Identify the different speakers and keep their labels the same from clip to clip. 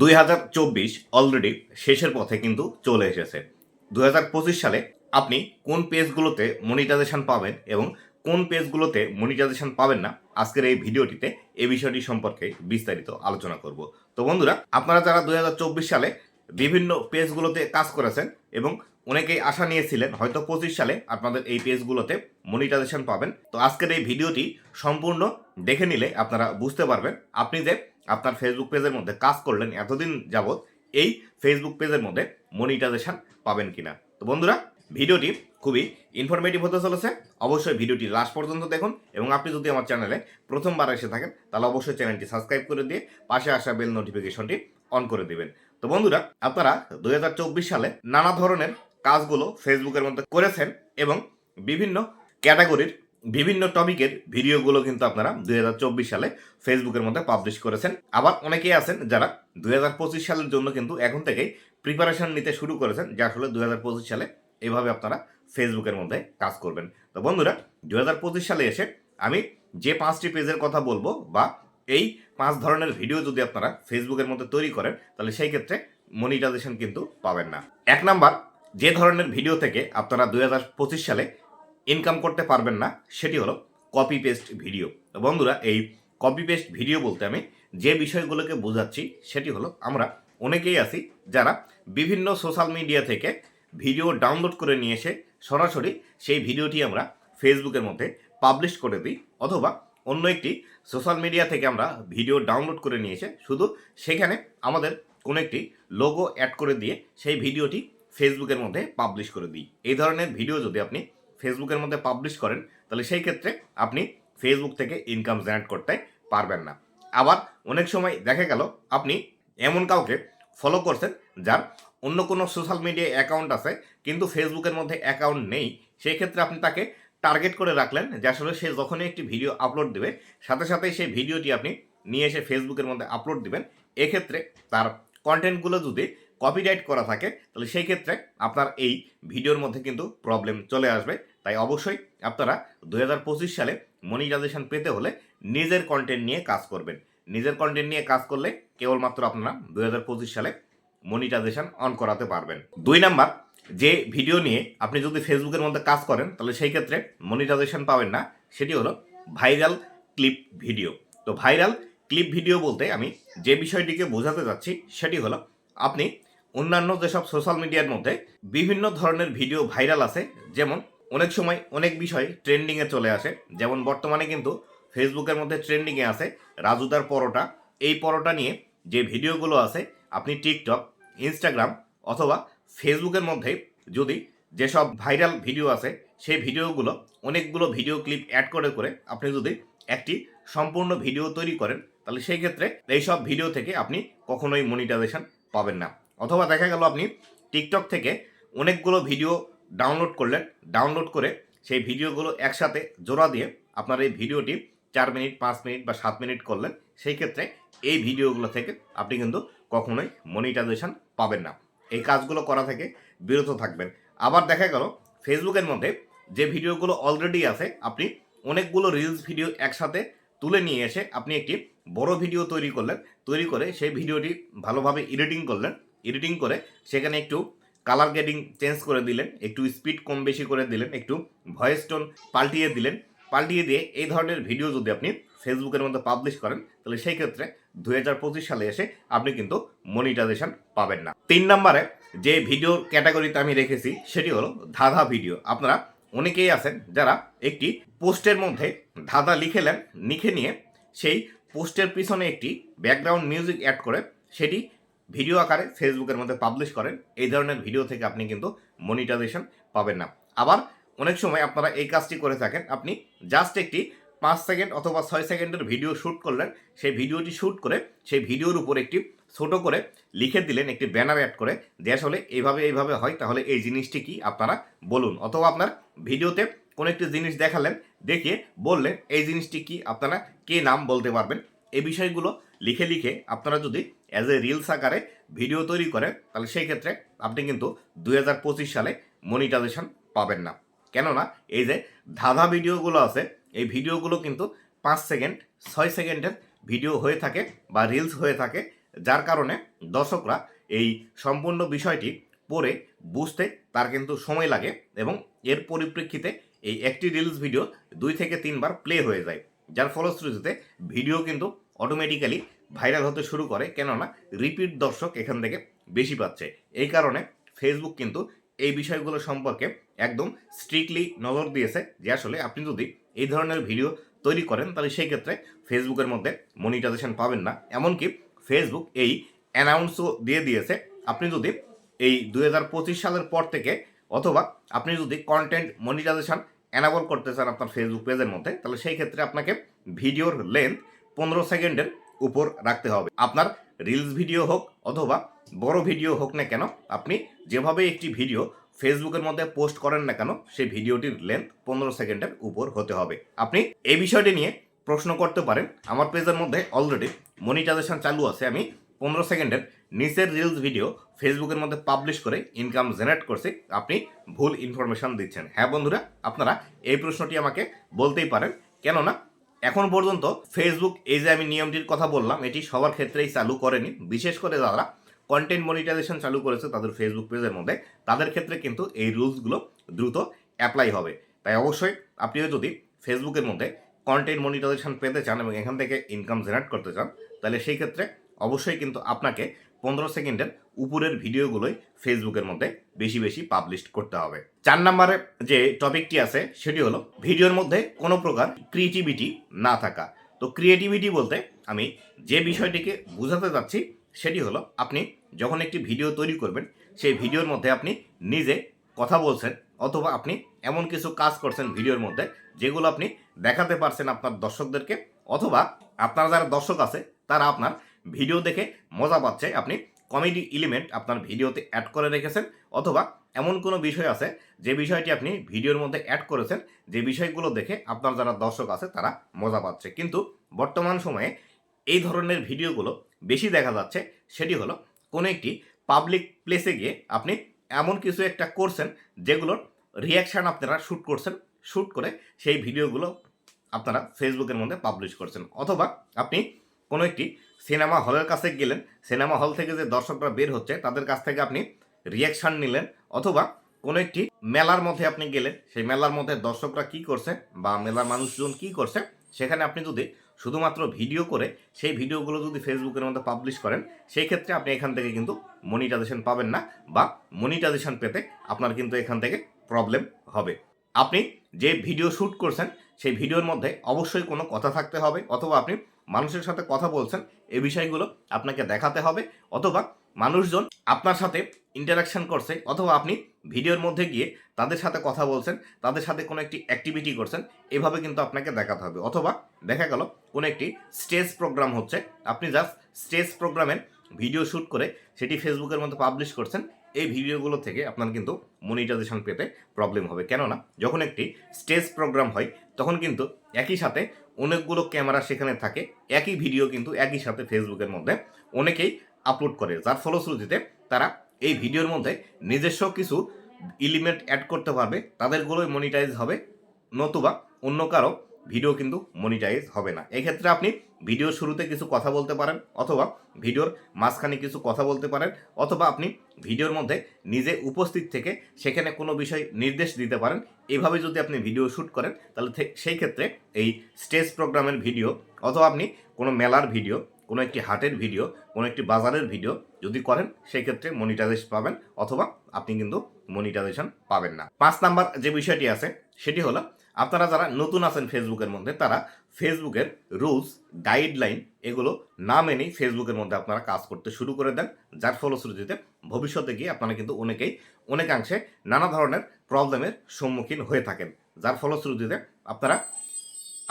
Speaker 1: দুই হাজার চব্বিশ অলরেডি শেষের পথে কিন্তু চলে এসেছে। দুই হাজার পঁচিশ সালে আপনি কোন পেজগুলোতে মনিটাইজেশন পাবেন এবং কোন পেজগুলোতে মনিটাইজেশন পাবেন না, আজকের এই ভিডিওটিতে এই বিষয়টি সম্পর্কে বিস্তারিত আলোচনা করব। তো বন্ধুরা, আপনারা যারা দুই হাজার চব্বিশ সালে বিভিন্ন পেজগুলোতে কাজ করেছেন এবং অনেকেই আশা নিয়েছিলেন হয়তো পঁচিশ সালে আপনাদের এই পেজগুলোতে মনিটাইজেশন পাবেন। তো আজকের এই ভিডিওটি সম্পূর্ণ দেখে নিলে আপনারা বুঝতে পারবেন আপনি যে আপনার ফেসবুক পেজের মধ্যে কাজ করলেন এতদিন যাবৎ, এই ফেসবুক পেজের মধ্যে মনিটাইজেশন পাবেন কিনা। তো বন্ধুরা, ভিডিওটি খুবই ইনফরমেটিভ হতে চলেছে। অবশ্যই ভিডিওটি লাস্ট পর্যন্ত দেখুন এবং আপনি যদি আমার চ্যানেলে প্রথমবার এসে থাকেন, তাহলে অবশ্যই চ্যানেলটি সাবস্ক্রাইব করে দিয়ে পাশে আসা বেল নোটিফিকেশনটি অন করে দিবেন। তো বন্ধুরা, আপনারা দু হাজার চব্বিশ সালে নানা ধরনের কাজগুলো ফেসবুকের মধ্যে করেছেন এবং বিভিন্ন ক্যাটাগরির বিভিন্ন টপিকের ভিডিওগুলো কিন্তু আপনারা দু হাজার চব্বিশ সালে ফেসবুকের মধ্যে পাবলিশ করেছেন। আবার অনেকেই আছেন যারা দুই হাজার পঁচিশ সালের জন্য কিন্তু এখন থেকেই প্রিপারেশন নিতে শুরু করেছেন যা আসলে দুই হাজার পঁচিশ সালে এভাবে আপনারা ফেসবুকের মধ্যে কাজ করবেন। তো বন্ধুরা, দুই হাজার পঁচিশ সালে এসে আমি যে পাঁচটি পেজের কথা বলব বা এই পাঁচ ধরনের ভিডিও যদি আপনারা ফেসবুকের মধ্যে তৈরি করেন, তাহলে সেই ক্ষেত্রে মনিটাইজেশন কিন্তু পাবেন না। এক নাম্বার, যে ধরনের ভিডিও থেকে আপনারা দু হাজার পঁচিশ সালে ইনকাম করতে পারবেন না, সেটি হলো কপি পেস্ট ভিডিও বন্ধুরা, এই কপি পেস্ট ভিডিও বলতে আমি যে বিষয়গুলোকে বোঝাচ্ছি, সেটি হলো আমরা অনেকেই আছি যারা বিভিন্ন সোশ্যাল মিডিয়া থেকে ভিডিও ডাউনলোড করে নিয়ে এসে সরাসরি সেই ভিডিওটি আমরা ফেসবুকের মধ্যে পাবলিশ করে দিই, অথবা অন্য একটি সোশ্যাল মিডিয়া থেকে আমরা ভিডিও ডাউনলোড করে নিয়ে এসে শুধু সেখানে আমাদের কোনো একটি লোগো অ্যাড করে দিয়ে সেই ভিডিওটি ফেসবুকের মধ্যে পাবলিশ করে দিই। এই ধরনের ভিডিও যদি আপনি ফেসবুকের মধ্যে পাবলিশ করেন, তাহলে সেই ক্ষেত্রে আপনি ফেসবুক থেকে ইনকাম জেনারেট করতে পারবেন না। আবার অনেক সময় দেখা গেল, আপনি এমন কাউকে ফলো করছেন যার অন্য কোনো সোশ্যাল মিডিয়া অ্যাকাউন্ট আছে, কিন্তু ফেসবুকের মধ্যে অ্যাকাউন্ট নেই, সেই ক্ষেত্রে আপনি তাকে টার্গেট করে রাখলেন যে আসলে সে যখনই একটি ভিডিও আপলোড দেবে, সাথে সাথে সেই ভিডিওটি আপনি নিয়ে এসে ফেসবুকের মধ্যে আপলোড দিবেন। এক্ষেত্রে তার কন্টেন্টগুলো যদি কপিরাইট করা থাকে, তাহলে সেই ক্ষেত্রে আপনার এই ভিডিওর মধ্যে কিন্তু প্রবলেম চলে আসবে। তাই অবশ্যই আপনারা দু হাজার পঁচিশ সালে মনিটাইজেশন পেতে হলে নিজের কন্টেন্ট নিয়ে কাজ করবেন। নিজের কন্টেন্ট নিয়ে কাজ করলে কেবলমাত্র আপনারা দু হাজার পঁচিশ সালে মনিটাইজেশন অন করাতে পারবেন। দুই নাম্বার যে ভিডিও নিয়ে আপনি যদি ফেসবুকের মধ্যে কাজ করেন, তাহলে সেই ক্ষেত্রে মনিটাইজেশন পাবেন না। সেটি হলো ভাইরাল ক্লিপ ভিডিও তো ভাইরাল ক্লিপ ভিডিও বলতে আমি যে বিষয়টিকে বোঝাতে যাচ্ছি, সেটি হলো আপনি অন্যান্য যেসব সোশ্যাল মিডিয়ার মধ্যে বিভিন্ন ধরনের ভিডিও ভাইরাল আছে, যেমন অনেক সময় অনেক বিষয় ট্রেন্ডিংয়ে চলে আসে। যেমন বর্তমানে কিন্তু ফেসবুকের মধ্যে ট্রেন্ডিংয়ে আছে রাজুদার পরোটা। এই পরোটা নিয়ে যে ভিডিওগুলো আছে, আপনি টিকটক ইনস্টাগ্রাম অথবা ফেসবুকের মধ্যে যদি যেসব ভাইরাল ভিডিও আছে, সেই ভিডিওগুলো, অনেকগুলো ভিডিও ক্লিপ অ্যাড করে করে আপনি যদি একটি সম্পূর্ণ ভিডিও তৈরি করেন, তাহলে সেই ক্ষেত্রে এইসব ভিডিও থেকে আপনি কখনোই মনিটাইজেশন পাবেন না। অথবা দেখা গেল আপনি টিকটক থেকে অনেকগুলো ভিডিও ডাউনলোড করলেন ডাউনলোড করে সেই ভিডিওগুলো একসাথে জোড়া দিয়ে আপনার এই ভিডিওটি চার মিনিট, পাঁচ মিনিট বা সাত মিনিট করলেন, সেই ক্ষেত্রে এই ভিডিওগুলো থেকে আপনি কিন্তু কখনোই মনিটাইজেশন পাবেন না। এই কাজগুলো করা থেকে বিরত থাকবেন। আবার দেখা গেল ফেসবুকের মধ্যে যে ভিডিওগুলো অলরেডি আছে, আপনি অনেকগুলো রিলস ভিডিও একসাথে তুলে নিয়ে এসে আপনি একটি বড় ভিডিও তৈরি করলেন। তৈরি করে সেই ভিডিওটি ভালোভাবে এডিটিং করলেন। এডিটিং করে সেখানে একটু কালার গ্রেডিং চেঞ্জ করে দিলেন, একটু স্পিড কম বেশি করে দিলেন, একটু ভয়েস টোন পাল্টিয়ে দিলেন। পাল্টিয়ে দিয়ে এই ধরনের ভিডিও যদি আপনি ফেসবুকের মধ্যে পাবলিশ করেন, তাহলে সেই ক্ষেত্রে দু হাজার পঁচিশ সালে এসে আপনি কিন্তু মনিটাইজেশন পাবেন না। তিন নম্বরে যে ভিডিও ক্যাটাগরিতে আমি রেখেছি, সেটি হলো ধাঁধা ভিডিও আপনারা অনেকেই আছেন যারা একটি পোস্টের মধ্যে ধাঁধা লিখেলেন লিখে নিয়ে সেই পোস্টের পিছনে একটি ব্যাকগ্রাউন্ড মিউজিক অ্যাড করে সেটি ভিডিও আকারে ফেসবুকের মধ্যে পাবলিশ করেন। এই ধরনের ভিডিও থেকে আপনি কিন্তু মনিটাইজেশন পাবেন না। আবার অনেক সময় আপনারা এই কাজটি করে থাকেন, আপনি জাস্ট একটি পাঁচ সেকেন্ড অথবা ছয় সেকেন্ডের ভিডিও শ্যুট করলেন। সেই ভিডিওটি শ্যুট করে সেই ভিডিওর উপর একটি ছোট করে লিখে দিলেন, একটি ব্যানার অ্যাড করে যে আসলে এইভাবে এইভাবে হয়, তাহলে এই জিনিসটি কি আপনারা বলুন। অথবা আপনার ভিডিওতে কোনো একটি জিনিস দেখালেন, দেখিয়ে বললেন, এই জিনিসটি কি? আপনারা কে নাম বলতে পারবেন? এই বিষয়গুলো লিখে লিখে আপনারা যদি অ্যাজ এ রিলস আকারে ভিডিও তৈরি করেন, তাহলে সেই ক্ষেত্রে আপনি কিন্তু দু হাজার পঁচিশ সালে মনিটাইজেশন পাবেন না। কেননা এই যে ধাঁধা ভিডিওগুলো আছে এই ভিডিওগুলো কিন্তু পাঁচ সেকেন্ড, ছয় সেকেন্ডের ভিডিও হয়ে থাকে বা রিলস হয়ে থাকে, যার কারণে দর্শকরা এই সম্পূর্ণ বিষয়টি পড়ে বুঝতে তার কিন্তু সময় লাগে এবং এর পরিপ্রেক্ষিতে এই একটি রিলস ভিডিও দুই থেকে তিনবার প্লে হয়ে যায়। যার ফলশ্রুতিতে ভিডিও কিন্তু অটোমেটিক্যালি ভাইরাল হতে শুরু করে, কেননা রিপিট দর্শক এখান থেকে বেশি পাচ্ছে। এই কারণে ফেসবুক কিন্তু এই বিষয়গুলো সম্পর্কে একদম স্ট্রিক্টলি নজর দিয়েছে যে আসলে আপনি যদি এই ধরনের ভিডিও তৈরি করেন, তাহলে সেই ক্ষেত্রে ফেসবুকের মধ্যে মনিটাইজেশন পাবেন না। এমনকি ফেসবুক এই অ্যানাউন্সও দিয়ে দিয়েছে, আপনি যদি এই দুই হাজার পঁচিশ সালের পর থেকে অথবা আপনি যদি কন্টেন্ট মনিটাইজেশন অ্যানাবল করতে চান আপনার ফেসবুক পেজের মধ্যে, তাহলে সেই ক্ষেত্রে আপনাকে ভিডিওর লেন্থ পনেরো সেকেন্ডের উপর রাখতে হবে। আপনার রিলস ভিডিও হোক অথবা বড় ভিডিও হোক না কেন, আপনি যেভাবে একটি ভিডিও ফেসবুকের মধ্যে পোস্ট করেন না কেন, সেই ভিডিওটির লেন্থ পনেরো সেকেন্ডের উপর হতে হবে। আপনি এই বিষয়টি নিয়ে প্রশ্ন করতে পারেন। আমার পেজের মধ্যে অলরেডি মনিটাইজেশন চালু আছে। আমি পনেরো সেকেন্ডের নিচের রিলস ভিডিও ফেসবুকের মধ্যে পাবলিশ করে ইনকাম জেনারেট করছি। আপনি ভুল ইনফরমেশন দিচ্ছেন। হ্যাঁ বন্ধুরা, আপনারা এই প্রশ্নটি আমাকে বলতেই পারেন। কেননা, এখন পর্যন্ত ফেসবুক এই যে আমি নিয়মটির কথা বললাম, এটি সবার ক্ষেত্রেই চালু করেনি। বিশেষ করে যারা কন্টেন্ট মনিটাইজেশন চালু করেছে তাদের ফেসবুক পেজের মধ্যে, তাদের ক্ষেত্রে কিন্তু এই রুলসগুলো দ্রুত অ্যাপ্লাই হবে। তাই অবশ্যই আপনিও যদি ফেসবুকের মধ্যে কন্টেন্ট মনিটাইজেশন পেতে চান এবং এখান থেকে ইনকাম জেনারেট করতে চান, তাহলে সেই ক্ষেত্রে অবশ্যই কিন্তু আপনাকে পনেরো সেকেন্ডের উপরের ভিডিওগুলোই ফেসবুকের মধ্যে বেশি বেশি পাবলিশ করতে হবে। চার নম্বরে যে টপিকটি আছে, সেটি হলো ভিডিওর মধ্যে কোনো প্রকার ক্রিয়েটিভিটি না থাকা। তো ক্রিয়েটিভিটি বলতে আমি যে বিষয়টিকে বোঝাতে যাচ্ছি, সেটি হলো আপনি যখন একটি ভিডিও তৈরি করবেন, সেই ভিডিওর মধ্যে আপনি নিজে কথা বলছেন অথবা আপনি এমন কিছু কাজ করছেন ভিডিওর মধ্যে, যেগুলো আপনি দেখাতে পারছেন আপনার দর্শকদেরকে অথবা আপনার যারা দর্শক আছে, তারা আপনার ভিডিও দেখে মজা পাচ্ছে। আপনি কমেডি এলিমেন্ট আপনার ভিডিওতে অ্যাড করে রেখেছেন অথবা এমন কোনো বিষয় আছে, যে বিষয়টি আপনি ভিডিওর মধ্যে অ্যাড করেছেন, যে বিষয়গুলো দেখে আপনার যারা দর্শক আছে, তারা মজা পাচ্ছে। কিন্তু বর্তমান সময়ে এই ধরনের ভিডিওগুলো বেশি দেখা যাচ্ছে, সেটি হলো কোনো একটি পাবলিক প্লেসে গিয়ে আপনি এমন কিছু একটা করছেন যেগুলোর রিয়াকশান আপনারা শ্যুট করছেন শ্যুট করে সেই ভিডিওগুলো আপনারা ফেসবুকের মধ্যে পাবলিশ করছেন। অথবা আপনি কোনো একটি সিনেমা হলের কাছে গেলেন সিনেমা হল থেকে যে দর্শকরা বের হচ্ছে, তাদের কাছ থেকে আপনি রিয়াকশান নিলেন অথবা কোনো একটি মেলার মধ্যে আপনি গেলেন, সেই মেলার মধ্যে দর্শকরা কি করছে বা মেলার মানুষজন কি করছে, সেখানে আপনি যদি শুধুমাত্র ভিডিও করে সেই ভিডিওগুলো যদি ফেসবুকের মধ্যে পাবলিশ করেন, সেই ক্ষেত্রে আপনি এখান থেকে কিন্তু মনিটাইজেশন পাবেন না বা মনিটাইজেশন পেতে আপনার কিন্তু এখান থেকে প্রবলেম হবে। আপনি যে ভিডিও শ্যুট করছেন, সেই ভিডিওর মধ্যে অবশ্যই কোনো কথা থাকতে হবে অথবা আপনি মানুষের সাথে কথা বলছেন এই বিষয়গুলো আপনাকে দেখাতে হবে। অথবা মানুষজন আপনার সাথে ইন্টারাকশন করছে, অথবা আপনি ভিডিওর মধ্যে গিয়ে তাদের সাথে কথা বলছেন, তাদের সাথে কোনো একটি অ্যাক্টিভিটি করছেন, এভাবে কিন্তু আপনাকে দেখাতে হবে। অথবা দেখা গেল, কোনো একটি স্টেজ প্রোগ্রাম হচ্ছে, আপনি জাস্ট স্টেজ প্রোগ্রামের ভিডিও শ্যুট করে সেটি ফেসবুকের মধ্যে পাবলিশ করছেন এই ভিডিওগুলো থেকে আপনার কিন্তু মনিটাইজেশন পেতে প্রবলেম হবে। কেননা, যখন একটি স্টেজ প্রোগ্রাম হয়, তখন কিন্তু একই সাথে অনেকগুলো ক্যামেরা সেখানে থাকে, একই ভিডিও কিন্তু একই সাথে ফেসবুকের মধ্যে অনেকেই আপলোড করে। যার ফলশ্রুতিতে তারা এই ভিডিওর মধ্যে নিজস্ব কিছু এলিমেন্ট অ্যাড করতে পারবে, তাদেরগুলোই মনিটাইজ হবে, নতুবা অন্য কারও ভিডিও কিন্তু মনিটাইজ হবে না। এক্ষেত্রে আপনি ভিডিও শুরুতে কিছু কথা বলতে পারেন, অথবা ভিডিওর মাঝখানে কিছু কথা বলতে পারেন, অথবা আপনি ভিডিওর মধ্যে নিজে উপস্থিত থেকে সেখানে কোনো বিষয় নির্দেশ দিতে পারেন। এভাবে যদি আপনি ভিডিও শ্যুট করেন, তাহলে সেই ক্ষেত্রে এই স্টেজ প্রোগ্রামের ভিডিও অথবা আপনি কোনো মেলার ভিডিও কোনো একটি হাটের ভিডিও কোনো একটি বাজারের ভিডিও যদি করেন, সেই ক্ষেত্রে মনিটাইজেশন পাবেন, অথবা আপনি কিন্তু মনিটাইজেশন পাবেন না। পাঁচ নাম্বার যে বিষয়টি আছে, সেটি হলো আপনারা যারা নতুন আছেন ফেসবুকের মধ্যে, তারা ফেসবুকের রুলস গাইডলাইন এগুলো না মেনেই ফেসবুকের মধ্যে আপনারা কাজ করতে শুরু করে দেন, যার ফলশ্রুতিতে ভবিষ্যতে গিয়ে আপনারা কিন্তু অনেকেই অনেকাংশে নানা ধরনের প্রবলেমের সম্মুখীন হয়ে থাকেন, যার ফলশ্রুতিতে আপনারা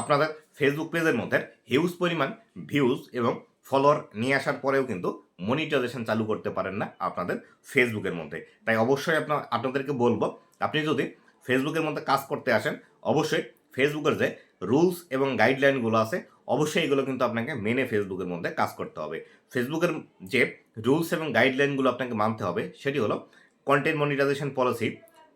Speaker 1: আপনাদের ফেসবুক পেজের মধ্যে হিউজ পরিমাণ ভিউজ এবং ফলোয়ার নিয়ে আসার পরেও কিন্তু মনিটাইজেশন চালু করতে পারেন না আপনাদের ফেসবুকের মধ্যে। তাই অবশ্যই আপনার, আপনাদেরকে বলব, আপনি যদি ফেসবুকের মধ্যে কাজ করতে আসেন অবশ্যই ফেসবুকের যে রুলস এবং গাইডলাইনগুলো আছে, অবশ্যই এগুলো কিন্তু আপনাকে মেনে ফেসবুকের মধ্যে কাজ করতে হবে। ফেসবুকের যে রুলস এবং গাইডলাইনগুলো আপনাকে মানতে হবে, সেটি হলো content monetization policy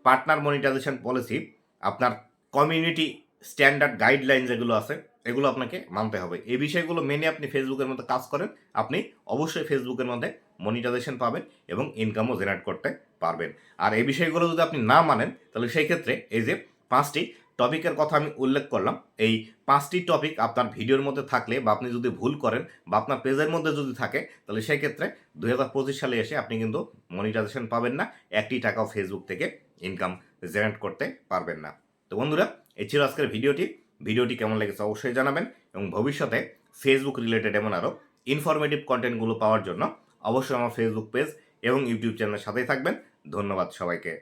Speaker 1: partner monetization policy আপনার কমিউনিটি স্ট্যান্ডার্ড গাইডলাইন যেগুলো আছে, এগুলো আপনাকে মানতে হবে। এই বিষয়গুলো মেনে আপনি ফেসবুকের মধ্যে কাজ করেন, আপনি অবশ্যই ফেসবুকের মধ্যে মনিটাইজেশন পাবেন এবং ইনকামও জেনারেট করতে পারবেন। আর এই বিষয়গুলো যদি আপনি না মানেন, তাহলে সেই ক্ষেত্রে এই যে পাঁচটি টপিকের কথা আমি উল্লেখ করলাম। এই পাঁচটি টপিক আপনার ভিডিওর মধ্যে থাকলে বা আপনি যদি ভুল করেন বা আপনার পেজের মধ্যে যদি থাকে, তাহলে সেই ক্ষেত্রে দুই হাজার পঁচিশ সালে এসে আপনি কিন্তু মনিটাইজেশন পাবেন না। একটি টাকাও ফেসবুক থেকে ইনকাম জেনারেট করতে পারবেন না। তো বন্ধুরা, এই ছিল আজকের ভিডিওটি। ভিডিওটি কেমন লেগেছে অবশ্যই জানাবেন এবং ভবিষ্যতে ফেসবুক রিলেটেড এমন আরও ইনফরমেটিভ কন্টেন্টগুলো পাওয়ার জন্য অবশ্যই আমার ফেসবুক পেজ এবং ইউটিউব চ্যানেলের সাথেই থাকবেন। ধন্যবাদ সবাইকে।